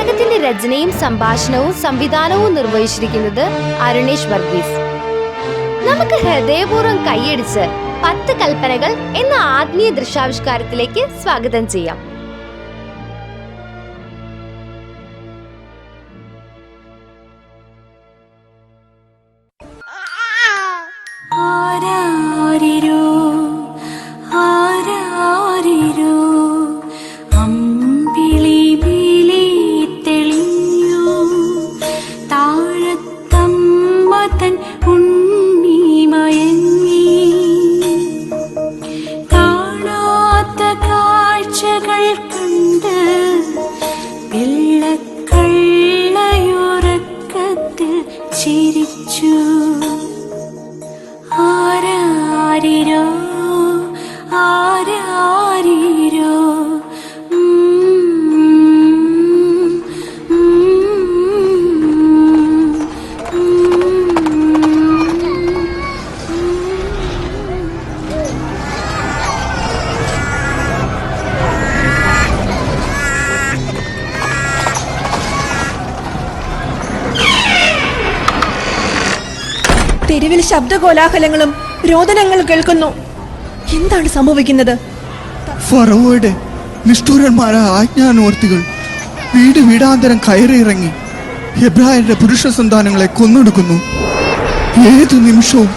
നാടകത്തിന്റെ രചനയും സംഭാഷണവും സംവിധാനവും നിർവഹിച്ചിരിക്കുന്നത് അരുണേഷ് വർഗീസ്. നമുക്ക് ഹൃദയപൂർവം കൈയടിച്ച് പത്ത് കൽപ്പനകൾ എന്ന ആത്മീയ ദൃശ്യാവിഷ്കാരത്തിലേക്ക് സ്വാഗതം ചെയ്യാം. ചിരിച്ചു ആരാരിരോ ആരാരിരോ തെരുവിൽ ശബ്ദകോലാഹലങ്ങളും രോദനങ്ങൾ കേൾക്കുന്നു. എന്താണ് സംഭവിക്കുന്നത്? ഫറവോയുടെ നിഷ്ഠൂരന്മാരായ ആജ്ഞാനോർത്തികൾ വീട് വീടാന്തരം കയറിയിറങ്ങി എബ്രാഹിന്റെ പുരുഷ സന്താനങ്ങളെ കൊന്നൊടുക്കുന്നു. ഏതു നിമിഷവും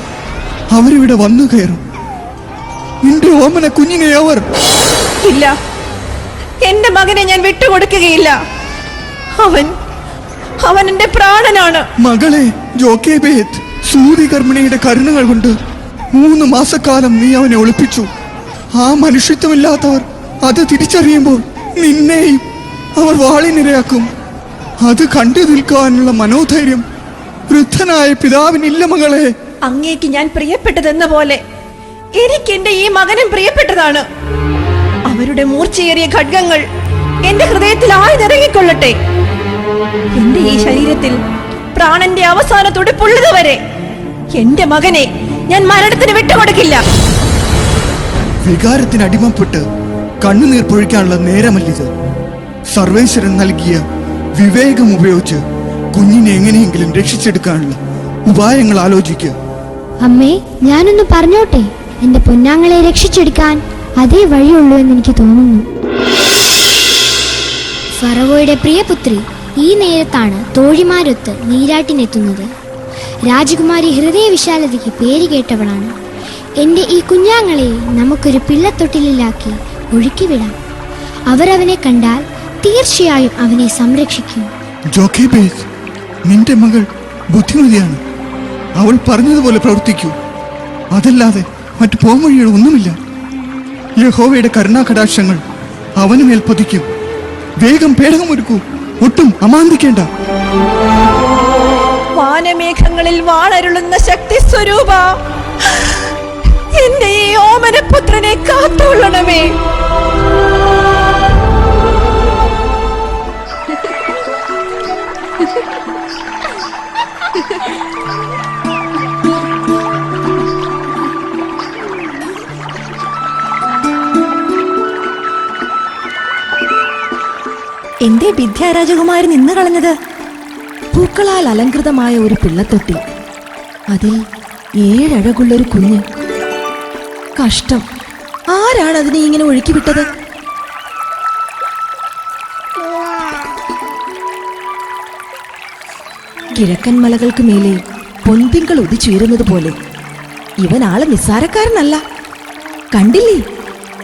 അവരിവിടെ വന്നു കയറും. നിന്റെ ഓമന കുഞ്ഞിനെ അവർ. ഇല്ല. എന്റെ മകനെ ഞാൻ വിട്ടുകൊടുക്കുകയില്ല. അവൻ അവൻ എന്റെ പ്രാണനാണ്. മകളെ ജോക്കേബേത്ത് സൂതികർമ്മിണിയുടെ കരുണകൾ കൊണ്ട് മൂന്ന് മാസക്കാലം നീ അവനെ ഒളിപ്പിച്ചു. ആ മനുഷ്യത്വമില്ലാത്തവർ അത് തിരിച്ചറിയുമ്പോൾ നിന്നെയും അവർ വാളിനിരയാക്കും അത് കണ്ടു നിൽക്കാനുള്ള മനോധൈര്യം വൃദ്ധനായ പിതാവിനില്ല മകളെ. അങ്ങേക്ക് ഞാൻ പ്രിയപ്പെട്ടതെന്ന പോലെ എനിക്ക് എന്റെ ഈ മകനും പ്രിയപ്പെട്ടതാണ്. അവരുടെ മൂർച്ചയേറിയ ഖഡ്ഗങ്ങൾ എന്റെ ഹൃദയത്തിൽ ആഴ്ന്നിറങ്ങിക്കൊള്ളട്ടെ എന്റെ ഈ ശരീരത്തിൽ പ്രാണന്റെ അവസാന തുടിപ്പുള്ളത് വരെ എന്റെ മകനെ ഞാൻ മരണത്തിന് വിട്ടുകൊടുക്കില്ല. വികാരത്തിന് അടിമപ്പെട്ട് കണ്ണുനീർ പൊഴിക്കാനുള്ള നേരമല്ലിത്. സർവേശ്വരൻ നൽകിയ വിവേകം ഉപയോഗിച്ച് കുഞ്ഞിനെ എങ്ങനെയെങ്കിലും രക്ഷിച്ചെടുക്കാനുള്ള ഉപായങ്ങൾ ആലോചിക്കുക അമ്മേ ഞാനൊന്ന് പറഞ്ഞോട്ടെ? എന്റെ പൊന്നാങ്ങളെ രക്ഷിച്ചെടുക്കാൻ അതേ വഴിയുള്ളൂ എന്ന് എനിക്ക് തോന്നുന്നു. ഫറവോയുടെ പ്രിയപുത്രി ഈ നേരത്താണ് തോഴിമാരൊത്ത് നീരാട്ടിനെത്തുന്നത്. രാജകുമാരി ഹൃദയവിശാലതയ്ക്ക് പേര് കേട്ടവളാണ്. എന്റെ ഈ കുഞ്ഞാങ്ങളെ നമുക്കൊരു പിള്ളത്തൊട്ടിലാക്കി ഒഴുക്കിവിടാം. അവരവനെ കണ്ടാൽ തീർച്ചയായും അവനെ സംരക്ഷിക്കും. നിന്റെ മകൾ ബുദ്ധിമതിയാണ്. അവൾ പറഞ്ഞതുപോലെ പ്രവർത്തിക്കൂ. അതല്ലാതെ മറ്റു പോംവഴികൾ ഒന്നുമില്ല. യഹോവയുടെ കരുണാകടാക്ഷങ്ങൾ അവന് മേൽ പതിക്കും. വേഗം പേടകമൊരുക്കൂ. ഒട്ടും അമാന്തിക്കേണ്ട. വാനമേഘങ്ങളിൽ വാണരുളുന്ന ശക്തി സ്വരൂപ എന്റെ ഈ ഓമനപുത്രനെ കാത്തുകൊള്ളണമേ എന്തേ വിദ്യാരാജകുമാരൻ ഇന്ന് കളഞ്ഞത്? പൂക്കളാൽ അലങ്കൃതമായ ഒരു പിള്ളത്തൊട്ടി. അതിൽ ഏഴഴകുള്ളൊരു കുഞ്ഞ്. കഷ്ടം. ആരാണ് അതിനെ ഇങ്ങനെ ഒഴുക്കി വിട്ടത് കിഴക്കൻ മലകൾക്ക് മേലെ പൊൻതിങ്കൾ ഉദിച്ചുയരുന്നത് പോലെ ഇവൻ ആൾ നിസ്സാരക്കാരനല്ല. കണ്ടില്ലേ?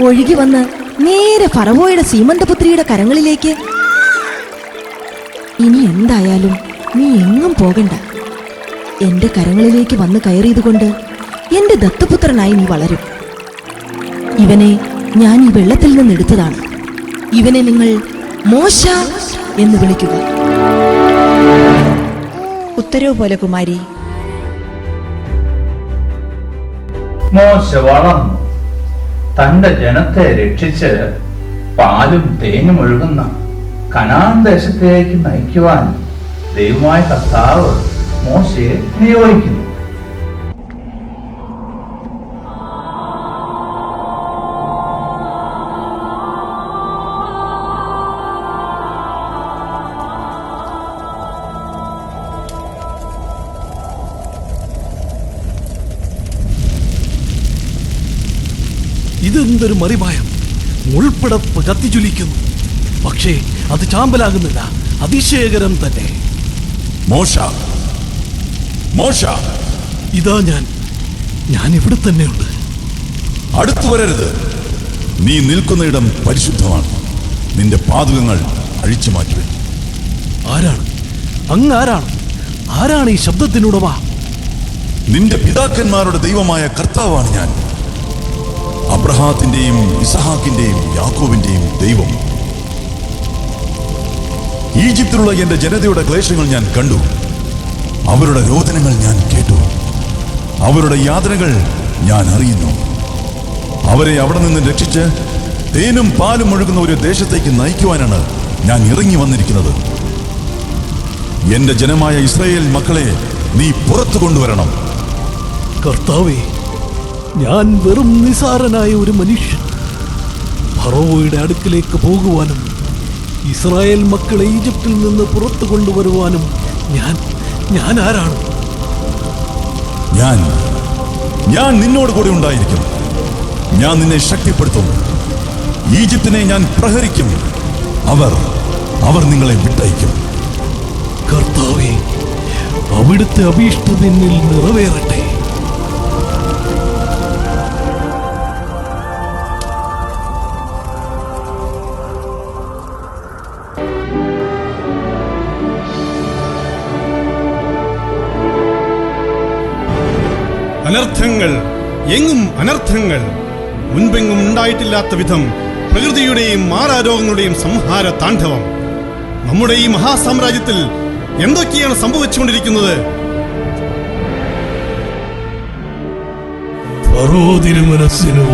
ഒഴുകി വന്ന് നേരെ ഫറവോയുടെ സീമന്തപുത്രിയുടെ കരങ്ങളിലേക്ക്. ഇനി എന്തായാലും നീ എങ്ങും പോകണ്ട. എന്റെ കരങ്ങളിലേക്ക് വന്ന് കയറിയതുകൊണ്ട് എന്റെ ദത്തപുത്രനായി നീ വളരും. ഇവനെ ഞാൻ ഈ വെള്ളത്തിൽ നിന്ന് എടുത്തതാണ്. ഇവനെ നിങ്ങൾ മോശ എന്ന് വിളിക്കുക. ഉത്തരവ് പോലെ കുമാരി. മോശ വളർന്നു. തന്റെ ജനത്തെ രക്ഷിച്ച് പാലും തേനും ഒഴുകുന്ന കനാൻ ദേശത്തേക്ക് നയിക്കുവാൻ ദൈവമായ കർത്താവ് മോശയെ നിയോഗിക്കുന്നു ഇതെന്തൊരു മറിമായം. മുൾപ്പടപ്പ് കത്തിജ്വലിക്കുന്നു. പക്ഷേ അത് ചാമ്പലാകുന്നില്ല. അതിശയകരം തന്നെ. മോശ. മോശ. ഇതാ ഞാൻ. ഞാൻ ഇവിടെ തന്നെയുണ്ട്. അടുത്തു വരരുത്. നീ നിൽക്കുന്നയിടം പരിശുദ്ധമാണ്. നിന്റെ പാതകങ്ങൾ അഴിച്ചു മാറ്റുവൻ. ആരാണ്? അങ്ങ് ആരാണ്? ആരാണ് ഈ ശബ്ദത്തിനുടമ നിന്റെ പിതാക്കന്മാരുടെ ദൈവമായ കർത്താവാണ് ഞാൻ. അബ്രഹാത്തിന്റെയും ഇസഹാക്കിന്റെയും യാക്കോവിന്റെയും ദൈവം. ഈജിപ്തിലുള്ള എന്റെ ജനതയുടെ ക്ലേശങ്ങൾ ഞാൻ കണ്ടു. അവരുടെ രോദനങ്ങൾ ഞാൻ കേട്ടു. അവരുടെ യാതനകൾ ഞാൻ അറിയുന്നു. അവരെ അവിടെ നിന്ന് രക്ഷിച്ച് തേനും പാലും ഒഴുകുന്ന ഒരു ദേശത്തേക്ക് നയിക്കുവാനാണ് ഞാൻ ഇറങ്ങി വന്നിരിക്കുന്നത്. എന്റെ ജനമായ ഇസ്രായേൽ മക്കളെ നീ പുറത്തു കൊണ്ടുവരണം. കർത്താവേ ഞാൻ വെറും നിസാരനായ ഒരു മനുഷ്യൻ. ഫറോവയുടെ അടുക്കിലേക്ക് പോകുവാനും ഇസ്രായേൽ മക്കളെ ഈജിപ്തിൽ നിന്ന് പുറത്തു കൊണ്ടുവരുവാനും ഞാൻ ഞാൻ ആരാണ്? ഞാൻ ഞാൻ നിന്നോട് കൂടെ ഉണ്ടായിരിക്കും. ഞാൻ നിന്നെ ശക്തിപ്പെടുത്തും. ഈജിപ്തിനെ ഞാൻ പ്രഹരിക്കും. അവർ അവർ നിങ്ങളെ വിട്ടയക്കും. കർത്താവേ അവിടുത്തെ അഭീഷ്ടം എന്നിൽ നിറവേറട്ടെ. അനർത്ഥങ്ങൾ എങ്ങും അനർത്ഥങ്ങൾ മുൻപെങ്ങും ഉണ്ടായിട്ടില്ലാത്ത വിധം പ്രകൃതിയുടെയും മാറാരോഗങ്ങളുടെയും സംഹാര താണ്ഡവം. നമ്മുടെ ഈ മഹാസാമ്രാജ്യത്തിൽ എന്തൊക്കെയാണ് സംഭവിച്ചുകൊണ്ടിരിക്കുന്നത്?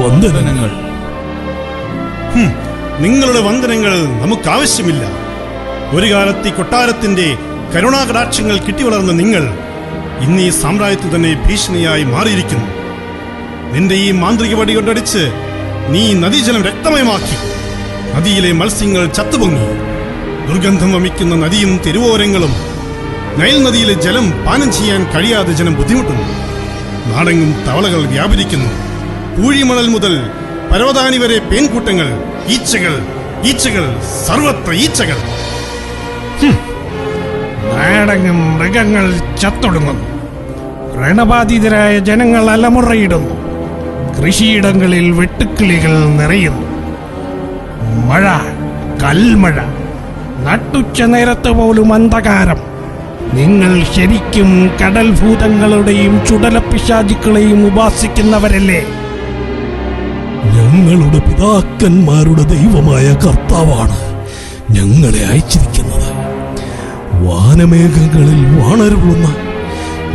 വന്ദനങ്ങൾ. നിങ്ങളുടെ വന്ദനങ്ങൾ നമുക്ക് ആവശ്യമില്ല ഒരു കാലത്ത് ഈ കൊട്ടാരത്തിന്റെ കരുണാകടാക്ഷങ്ങൾ കിട്ടിവളർന്ന നിങ്ങൾ ഇന്ന് ഈ സാമ്രാജ്യത്തിൽ തന്നെ ഭീഷണിയായി മാറിയിരിക്കുന്നു. നിന്റെ ഈ മാന്ത്രിക വടി കൊണ്ടടിച്ച് നീ നദീജലം രക്തമയമാക്കി. നദിയിലെ മത്സ്യങ്ങൾ ചത്തുപൊങ്ങി. ദുർഗന്ധം വമിക്കുന്ന നദിയും തെരുവോരങ്ങളും നയൽ നദിയിലെ ജലം പാനം ചെയ്യാൻ കഴിയാതെ ജനം ബുദ്ധിമുട്ടുന്നു. നാടെങ്ങും തവളകൾ വ്യാപരിക്കുന്നു. പൂഴിമണൽ മുതൽ പരവതാനി വരെ പേൻകൂട്ടങ്ങൾ ഈച്ചകൾ ഈച്ചകൾ സർവത്ര ഈച്ചകൾ. നാടങ്ങും മൃഗങ്ങൾ ചത്തൊടുങ്ങുന്നു വ്രണബാധിതരായ ജനങ്ങൾ അലമുറയിടുന്നു കൃഷിയിടങ്ങളിൽ വെട്ടുക്കിളികൾ നിറയുന്നു മഴ കൽമഴ നട്ടുച്ച നേരത്ത് പോലും അന്ധകാരം. നിങ്ങൾ ശരിക്കും കടൽ ഭൂതങ്ങളുടെയും ചുടലപ്പിശാചുക്കളെയും ഉപാസിക്കുന്നവരല്ലേ? ഞങ്ങളുടെ പിതാക്കന്മാരുടെ ദൈവമായ കർത്താവാണ് ഞങ്ങളെ അയച്ചിരിക്കുന്നത്. വാനമേഘങ്ങളിൽ വാണരുളുന്ന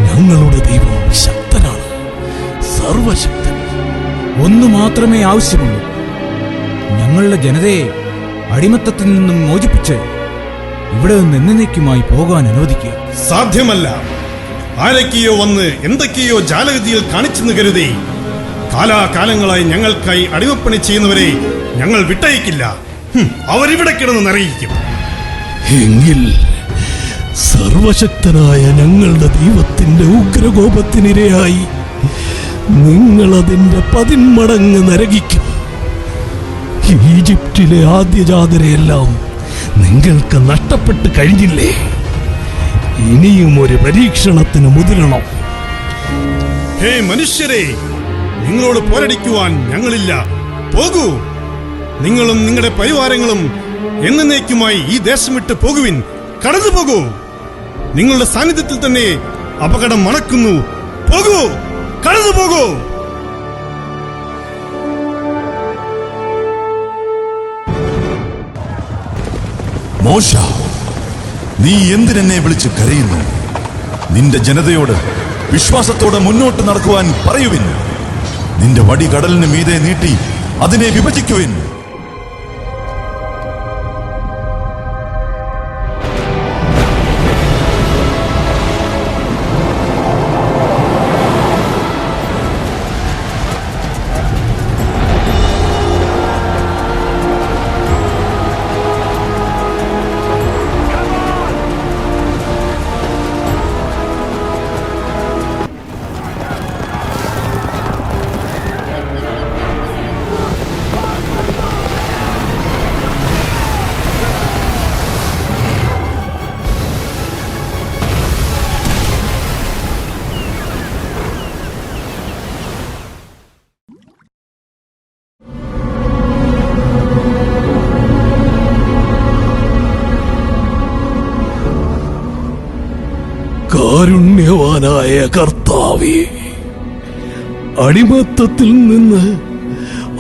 ഞങ്ങളുടെ ദൈവം ശക്തനാണ്. സർവശക്തൻ. ഒന്നു മാത്രമേ ആവശ്യമുള്ളൂ. ഞങ്ങളുടെ ജനതയെ അടിമത്തത്തിൽ നിന്നും മോചിപ്പിച്ച് ഇവിടെ നിന്ന് എന്നേക്കുമായി പോകാൻ അനുവദിക്കുക. സാധ്യമല്ല. ആരൊക്കെയോ വന്ന് എന്തൊക്കെയോ ജാലഗതിയിൽ കാണിച്ചെന്ന് കരുതി. കാലാകാലങ്ങളായി ഞങ്ങൾക്കായി അടിമപ്പണി ചെയ്യുന്നവരെ ഞങ്ങൾ വിട്ടയക്കില്ല. അവരിവിടെ കിടന്ന് നിറയിക്കും. എങ്കിൽ സർവശക്തനായ ഞങ്ങളുടെ ദൈവത്തിന്റെ ഉഗ്രകോപത്തിനിരയായി നിങ്ങൾ അതിന്റെ പതിന്മടങ്ങ് നരകിക്കും. ഈജിപ്റ്റിലെ ആദ്യജാതരെയെല്ലാം നിങ്ങൾക്ക് നഷ്ടപ്പെട്ട് കഴിഞ്ഞില്ലേ? ഇനിയും ഒരു പരീക്ഷണത്തിന് മുതിരണം. ഹേ മനുഷ്യരെ നിങ്ങളോട് പോരടിക്കുവാൻ ഞങ്ങളില്ല. പോകൂ. നിങ്ങളും നിങ്ങളുടെ പരിവാരങ്ങളും എന്നേക്കുമായി ഈ ദേശം വിട്ട് പോകുവിൻ. കടന്നു പോകൂ നിങ്ങളുടെ സാന്നിധ്യത്തിൽ തന്നെ അപകടം മണക്കുന്നു. പോകൂ കടന്നു പോകൂ. മോശ നീ എന്തിനെന്നെ വിളിച്ച് കരയുന്നു? നിന്റെ ജനതയോട് വിശ്വാസത്തോടെ മുന്നോട്ട് നടക്കുവാൻ പറയുവിൻ. നിന്റെ വടി കടലിന് മീതെ നീട്ടി അതിനെ വിഭജിക്കുവിൻ. കാരുണ്യവാനായ കർത്താവേ അടിമത്തത്തിൽ നിന്ന്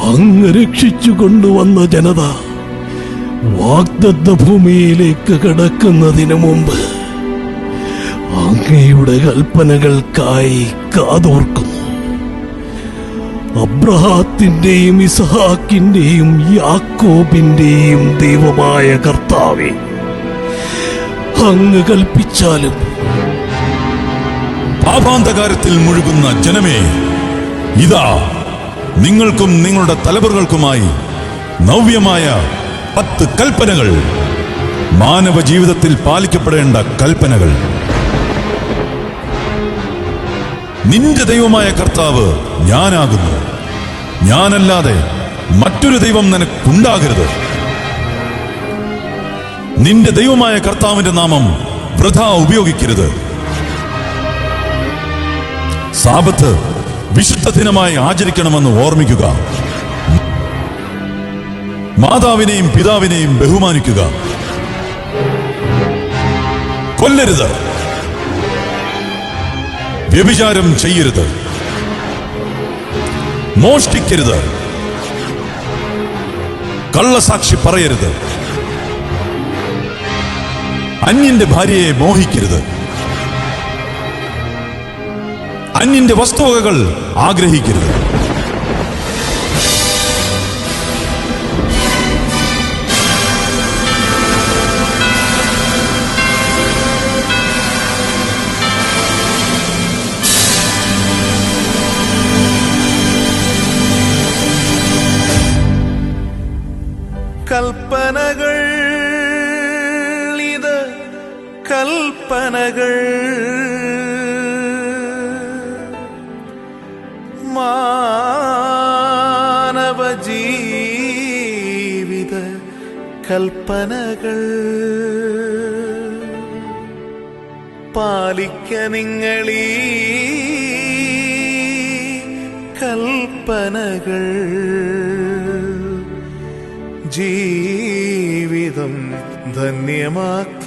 അങ്ങ് രക്ഷിച്ചു കൊണ്ടുവന്ന ജനത വാഗ്ദത്ത ഭൂമിയിലേക്ക് കടക്കുന്നതിന് മുമ്പ് അങ്ങയുടെ കൽപ്പനകൾക്കായി കാതോർക്കുന്നു. അബ്രഹാത്തിന്റെയും ഇസഹാക്കിന്റെയും യാക്കോബിന്റെയും ദൈവമായ കർത്താവെ അങ്ങ് കൽപ്പിച്ചാലും പാപാന്തകാരത്തിൽ മുഴുകുന്ന ജനമേ ഇതാ നിങ്ങൾക്കും നിങ്ങളുടെ തലമുറകൾക്കുമായി നവ്യമായ പത്ത് കൽപ്പനകൾ. മാനവ ജീവിതത്തിൽ പാലിക്കപ്പെടേണ്ട കൽപ്പനകൾ. നിന്റെ ദൈവമായ കർത്താവ് ഞാനാകുന്നു. ഞാനല്ലാതെ മറ്റൊരു ദൈവം നിനക്കുണ്ടാകരുത്. നിന്റെ ദൈവമായ കർത്താവിന്റെ നാമം വൃഥ ഉപയോഗിക്കരുത്. സാപത്ത് വിശുദ്ധ ദിനമായി ആചരിക്കണമെന്ന് ഓർമ്മിക്കുക. മാതാവിനെയും പിതാവിനെയും ബഹുമാനിക്കുക. കൊല്ലരുത്. വ്യഭിചാരം ചെയ്യരുത്. മോഷ്ടിക്കരുത്. കള്ളസാക്ഷി പറയരുത്. അന്യന്റെ ഭാര്യയെ മോഹിക്കരുത്. അന്യന്റെ വസ്തുവകകൾ ആഗ്രഹിക്കരുത്. കൽപ്പനകൾ ഇത് കൽപ്പനകൾ കൽപ്പനകൾ പാലിക്ക നിങ്ങളീ കൽപ്പനകൾ. ജീവിതം ധന്യമാക്കിയിടുവാൻ